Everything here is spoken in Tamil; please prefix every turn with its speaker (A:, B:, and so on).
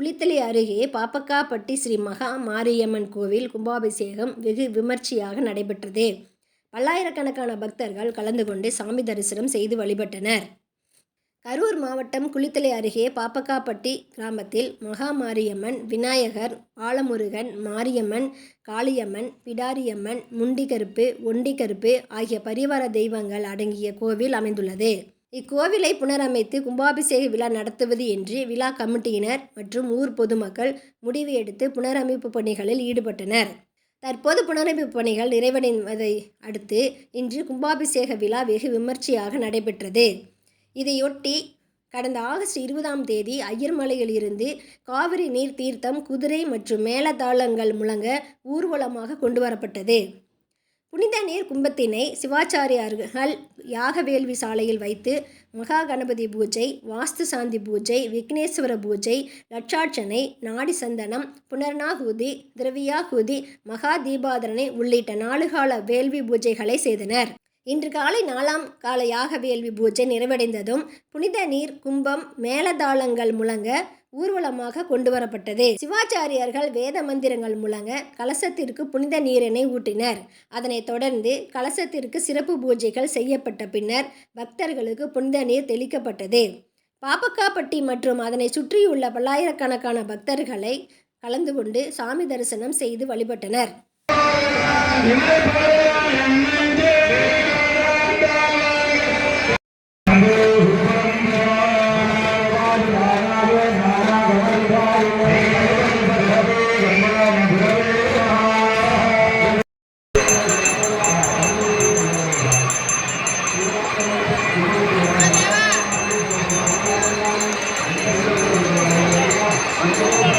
A: குளித்தலை அருகே பாப்பக்காப்பட்டி ஸ்ரீ மகா மாரியம்மன் கோவில் கும்பாபிஷேகம் வெகு விமர்சையாக நடைபெற்றது. பல்லாயிரக்கணக்கான பக்தர்கள் கலந்து கொண்டு சாமி தரிசனம் செய்து வழிபட்டனர். கரூர் மாவட்டம் குளித்தலை அருகே பாப்பக்காப்பட்டி கிராமத்தில் மகா மாரியம்மன் விநாயகர் பாலமுருகன் மாரியம்மன் காளியம்மன் பிடாரியம்மன் முண்டிகருப்பு ஒண்டிகருப்பு ஆகிய பரிவார தெய்வங்கள் அடங்கிய கோவில் அமைந்துள்ளது. இக்கோவிலை புனரமைத்து கும்பாபிஷேக விழா நடத்துவது என்று விழா கமிட்டியினர் மற்றும் ஊர் பொதுமக்கள் முடிவு எடுத்து புனரமைப்பு பணிகளில் ஈடுபட்டனர். தற்போது புனரமைப்பு பணிகள் நிறைவடைவதை அடுத்து இன்று கும்பாபிஷேக விழா வெகு விமர்சையாக நடைபெற்றது. இதையொட்டி கடந்த ஆகஸ்ட் இருபதாம் தேதி ஐயர்மலையிலிருந்து காவிரி நீர் தீர்த்தம் குதிரை மற்றும் மேளதாளங்கள் முழங்க ஊர்வலமாக கொண்டு வரப்பட்டது. புனித நீர் கும்பத்தினை சிவாச்சாரியார்கள் யாக வேள்வி சாலையில் வைத்து மகா கணபதி பூஜை வாஸ்து சாந்தி பூஜை விக்னேஸ்வர பூஜை லட்சாட்சனை நாடி சந்தனம் புனர்நாகூதி திரவியாகூதி மகா தீபாதரனை உள்ளிட்ட நாலுகால வேள்வி பூஜைகளை செய்தனர். இன்று காலை நாலாம் கால யாக வேள்வி பூஜை நிறைவடைந்ததும் புனித நீர் கும்பம் மேலதாளங்கள் முழங்க ஊர்வலமாக கொண்டு வரப்பட்டது சிவாச்சாரியார்கள் வேத மந்திரங்கள் முழங்க கலசத்திற்கு புனித நீரினை ஊட்டினர். அதனைத் தொடர்ந்து கலசத்திற்கு சிறப்பு பூஜைகள் செய்யப்பட்ட பின்னர் பக்தர்களுக்கு புனித நீர் தெளிக்கப்பட்டது. பாப்பக்காப்பட்டி மற்றும் அதனை சுற்றியுள்ள பல்லாயிரக்கணக்கான பக்தர்களை கலந்து கொண்டு சாமி தரிசனம் செய்து வழிபட்டனர். Thank you.